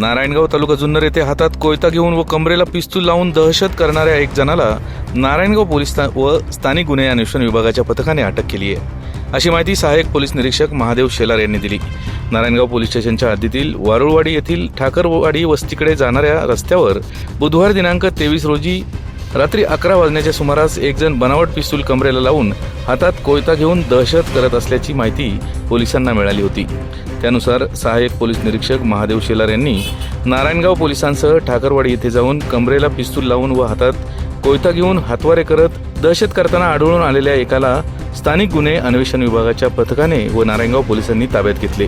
नारायणगाव तालुका जुन्नर येथे हातात कोयता घेऊन व कमरेला पिस्तूल लावून दहशत करणाऱ्या एक जणाला नारायणगाव पोलीस व स्थानिक गुन्हे अन्वेषण विभागाच्या पथकाने अटक केली आहे. अशी माहिती सहाय्यक पोलीस निरीक्षक महादेव शेलार यांनी दिली. नारायणगाव पोलीस स्टेशनच्या हद्दीतील वारुळवाडी येथील ठाकरवाडी वस्तीकडे जाणाऱ्या रस्त्यावर बुधवार दिनांक तेवीस रोजी रात्री अकरा वाजण्याच्या सुमारास एक जण बनावट पिस्तूल कमरेला लावून हातात कोयता घेऊन दहशत करत असल्याची माहिती पोलिसांना मिळाली होती. त्यानुसार सहाय्यक पोलीस निरीक्षक महादेव शेलार यांनी नारायणगाव पोलिसांसह ठाकरवाडी येथे जाऊन कमरेला पिस्तूल लावून व हातात कोयता घेऊन हातवारे करत दहशत करताना आढळून आलेल्या एकाला स्थानिक गुन्हे अन्वेषण विभागाच्या पथकाने व नारायणगाव पोलिसांनी ताब्यात घेतले.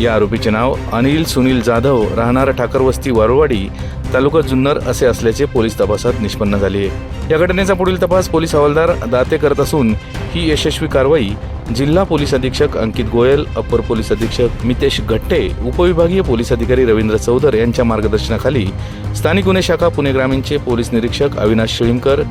या आरोपीचे नाव अनिल सुनील जाधव राहणार ठाकरवस्ती वारुवाडी तालुका जुन्नर असे असल्याचे पोलीस तपासात निष्पन्न झाले या घटनेचा पुढील तपास पोलीस हवालदार दाते करत असून ही यशस्वी कारवाई जिल्हा पोलीस अधीक्षक अंकित गोयल अप्पर पोलीस अधीक्षक मितेश घट्टे उपविभागीय पोलीस अधिकारी रवींद्र चौधर यांच्या मार्गदर्शनाखाली स्थानिक गुन्हे शाखा पुणे ग्रामीणचे पोलीस निरीक्षक अविनाश शिळीमकर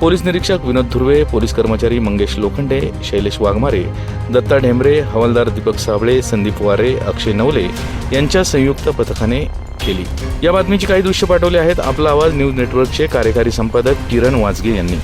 पोलीस निरीक्षक विनोद धुर्वे पोलीस कर्मचारी मंगेश लोखंडे शैलेश वाघमारे दत्ता ढेंबरे हवालदार दीपक साबळे संदीप वारे अक्षय नवले यांच्या संयुक्त पथकाने केली. या बातमीची काही दृश्य पाठवले आहेत. आपला आवाज न्यूज नेटवर्कचे कार्यकारी संपादक किरण वाजगे यांनी.